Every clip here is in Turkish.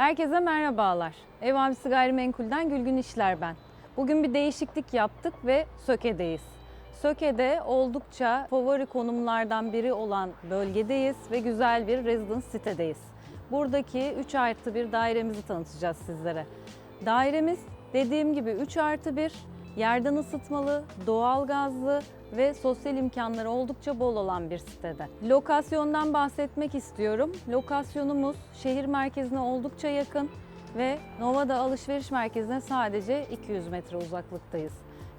Herkese merhabalar. Ev Abisi Gayrimenkul'den Gülgün İşler ben. Bugün bir değişiklik yaptık ve Söke'deyiz. Söke'de oldukça favori konumlardan biri olan bölgedeyiz ve güzel bir residence sitedeyiz. Buradaki 3 artı 1 dairemizi tanıtacağız sizlere. Dairemiz dediğim gibi 3 artı 1, yerden ısıtmalı, doğal gazlı ve sosyal imkanları oldukça bol olan bir sitede. Lokasyondan bahsetmek istiyorum. Lokasyonumuz şehir merkezine oldukça yakın ve Nova'da alışveriş merkezine sadece 200 metre uzaklıktayız.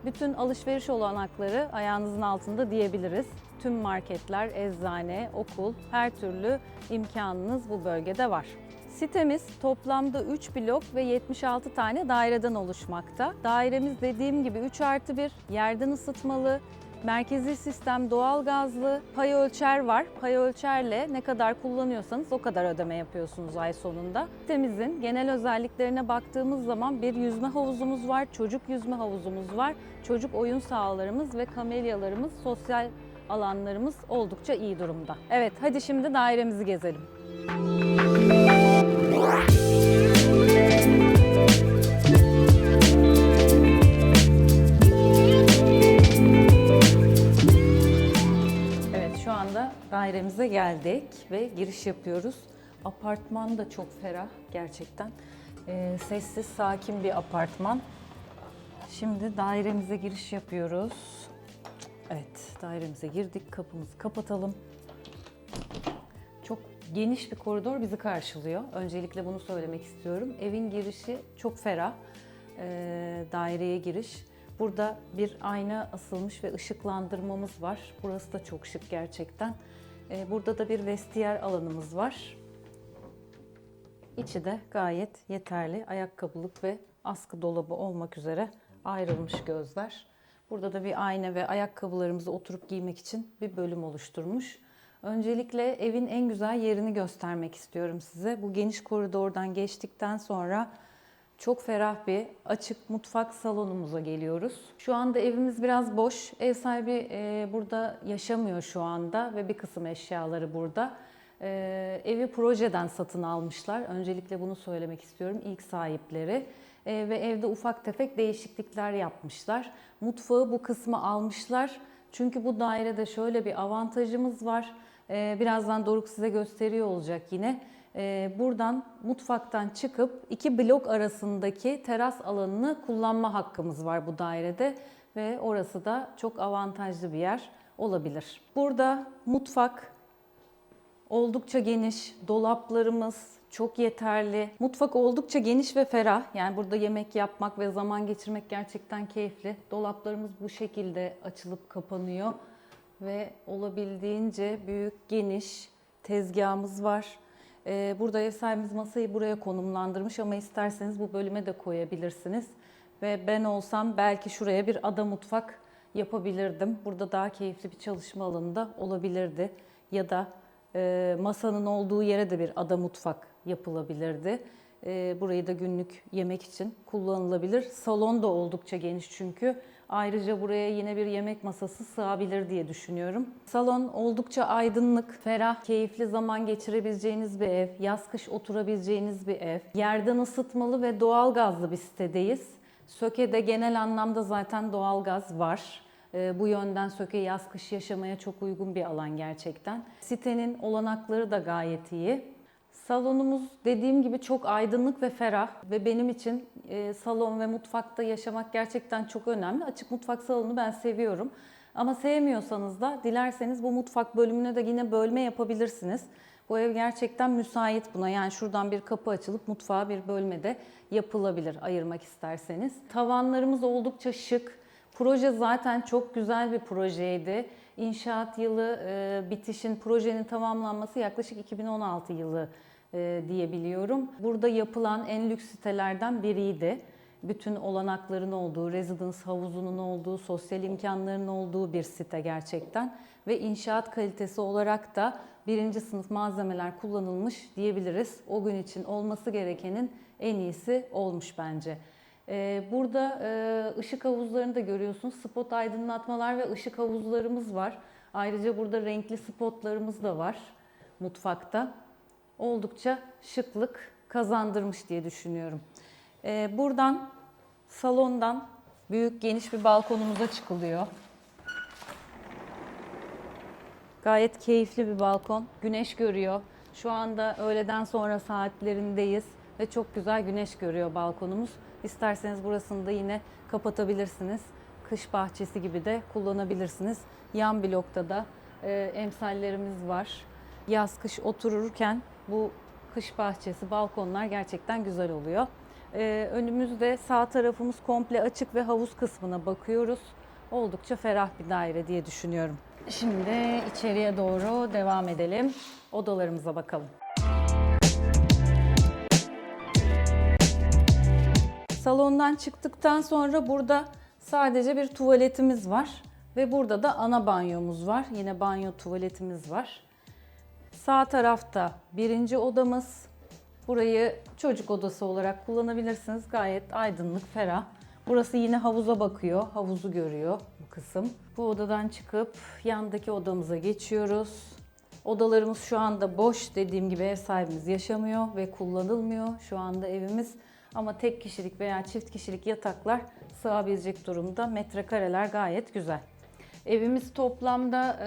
Bütün alışveriş olanakları ayağınızın altında diyebiliriz. Tüm marketler, eczane, okul, her türlü imkanınız bu bölgede var. Sitemiz toplamda 3 blok ve 76 tane daireden oluşmakta. Dairemiz dediğim gibi 3 artı 1, yerden ısıtmalı, merkezi sistem doğal gazlı, pay ölçer var. Pay ölçerle ne kadar kullanıyorsanız o kadar ödeme yapıyorsunuz ay sonunda. Sitemizin genel özelliklerine baktığımız zaman bir yüzme havuzumuz var, çocuk yüzme havuzumuz var, çocuk oyun sahalarımız ve kamelyalarımız, sosyal alanlarımız oldukça iyi durumda. Evet, hadi şimdi dairemizi gezelim. Evet dairemize geldik ve giriş yapıyoruz. Apartman da çok ferah gerçekten. Ee, sessiz, sakin bir apartman. Şimdi dairemize giriş yapıyoruz. Evet, dairemize girdik. Kapımızı kapatalım. Çok geniş bir koridor bizi karşılıyor. Öncelikle bunu söylemek istiyorum. Evin girişi çok ferah. Ee, daireye giriş. Burada bir ayna asılmış ve ışıklandırmamız var. Burası da çok şık gerçekten. Ee, burada da bir vestiyer alanımız var. İçi de gayet yeterli. Ayakkabılık ve askı dolabı olmak üzere ayrılmış gözler. Burada da bir ayna ve ayakkabılarımızı oturup giymek için bir bölüm oluşturmuş. Öncelikle evin en güzel yerini göstermek istiyorum size. Bu geniş koridordan geçtikten sonra çok ferah bir açık mutfak salonumuza geliyoruz. Şu anda evimiz biraz boş. Ev sahibi e, burada yaşamıyor şu anda ve bir kısım eşyaları burada. E, evi projeden satın almışlar. Öncelikle bunu söylemek istiyorum. İlk sahipleri. E, ve evde ufak tefek değişiklikler yapmışlar. Mutfağı bu kısmı almışlar. Çünkü bu dairede şöyle bir avantajımız var. E, birazdan Doruk size gösteriyor olacak yine. E, buradan mutfaktan çıkıp iki blok arasındaki teras alanını kullanma hakkımız var bu dairede ve orası da çok avantajlı bir yer olabilir. Burada mutfak oldukça geniş, dolaplarımız çok yeterli. Mutfak oldukça geniş ve ferah. Yani burada yemek yapmak ve zaman geçirmek gerçekten keyifli. Dolaplarımız bu şekilde açılıp kapanıyor ve olabildiğince büyük, geniş tezgahımız var. Ee, Burada ev sahibimiz masayı buraya konumlandırmış ama isterseniz bu bölüme de koyabilirsiniz. Ve ben olsam belki şuraya bir ada mutfak yapabilirdim. Burada daha keyifli bir çalışma alanı da olabilirdi. Ya da e, masanın olduğu yere de bir ada mutfak yapılabilirdi. E, burayı da günlük yemek için kullanılabilir. Salon da oldukça geniş çünkü. Ayrıca buraya yine bir yemek masası sığabilir diye düşünüyorum. Salon oldukça aydınlık, ferah, keyifli zaman geçirebileceğiniz bir ev. Yaz kış oturabileceğiniz bir ev. Yerden ısıtmalı ve doğal gazlı bir sitedeyiz. Söke'de genel anlamda zaten doğal gaz var. Ee, Bu yönden Söke yaz kış yaşamaya çok uygun bir alan gerçekten. Sitenin olanakları da gayet iyi. Salonumuz dediğim gibi çok aydınlık ve ferah ve benim için e, salon ve mutfakta yaşamak gerçekten çok önemli. Açık mutfak salonu ben seviyorum. Ama sevmiyorsanız da dilerseniz bu mutfak bölümüne de yine bölme yapabilirsiniz. Bu ev gerçekten müsait buna. Yani şuradan bir kapı açılıp mutfağa bir bölme de yapılabilir ayırmak isterseniz. Tavanlarımız oldukça şık. Proje zaten çok güzel bir projeydi. İnşaat yılı e, bitişin, projenin tamamlanması yaklaşık 2016 yılı e, diyebiliyorum. Burada yapılan en lüks sitelerden biriydi. Bütün olanakların olduğu, residence havuzunun olduğu, sosyal imkanların olduğu bir site gerçekten. Ve inşaat kalitesi olarak da birinci sınıf malzemeler kullanılmış diyebiliriz. O gün için olması gerekenin en iyisi olmuş bence. Ee, Burada e, ışık havuzlarını da görüyorsunuz. Spot aydınlatmalar ve ışık havuzlarımız var. Ayrıca burada renkli spotlarımız da var mutfakta. Oldukça şıklık kazandırmış diye düşünüyorum. Ee, buradan salondan büyük geniş bir balkonumuza çıkılıyor. Gayet keyifli bir balkon. Güneş görüyor. Şu anda öğleden sonra saatlerindeyiz ve çok güzel güneş görüyor balkonumuz. İsterseniz burasını da yine kapatabilirsiniz. Kış bahçesi gibi de kullanabilirsiniz. Yan blokta da e, emsallerimiz var. Yaz kış otururken bu kış bahçesi, balkonlar gerçekten güzel oluyor. E, önümüzde sağ tarafımız komple açık ve havuz kısmına bakıyoruz. Oldukça ferah bir daire diye düşünüyorum. Şimdi içeriye doğru devam edelim. Odalarımıza bakalım. Salondan çıktıktan sonra burada sadece bir tuvaletimiz var ve burada da ana banyomuz var. Yine banyo tuvaletimiz var. Sağ tarafta birinci odamız. Burayı çocuk odası olarak kullanabilirsiniz. Gayet aydınlık, ferah. Burası yine havuza bakıyor, havuzu görüyor bu kısım. Bu odadan çıkıp yandaki odamıza geçiyoruz. Odalarımız şu anda boş. Dediğim gibi ev sahibimiz yaşamıyor ve kullanılmıyor şu anda evimiz. Ama tek kişilik veya çift kişilik yataklar sığabilecek durumda. Metrekareler gayet güzel. Evimiz toplamda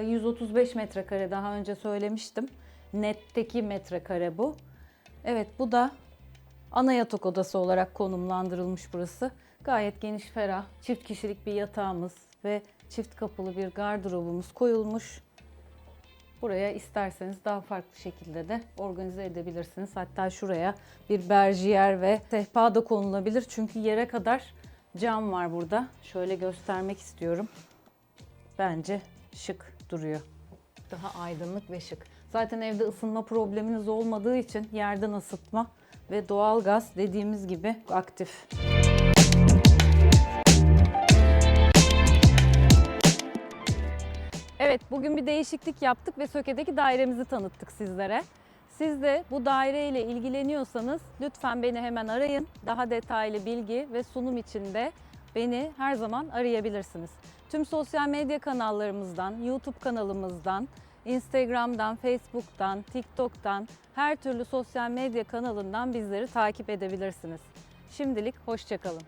e, 135 metrekare daha önce söylemiştim. Netteki metrekare bu. Evet bu da ana yatak odası olarak konumlandırılmış burası. Gayet geniş ferah, çift kişilik bir yatağımız ve çift kapılı bir gardırobumuz koyulmuş. Buraya isterseniz daha farklı şekilde de organize edebilirsiniz. Hatta şuraya bir berjiyer ve sehpa da konulabilir. Çünkü yere kadar cam var burada. Şöyle göstermek istiyorum. Bence şık duruyor. Daha aydınlık ve şık. Zaten evde ısınma probleminiz olmadığı için yerden ısıtma ve doğalgaz dediğimiz gibi aktif. Evet, bugün bir değişiklik yaptık ve Söke'deki dairemizi tanıttık sizlere. Siz de bu daire ile ilgileniyorsanız lütfen beni hemen arayın. Daha detaylı bilgi ve sunum için de beni her zaman arayabilirsiniz. Tüm sosyal medya kanallarımızdan, YouTube kanalımızdan, Instagram'dan, Facebook'tan, TikTok'tan her türlü sosyal medya kanalından bizleri takip edebilirsiniz. Şimdilik hoşçakalın.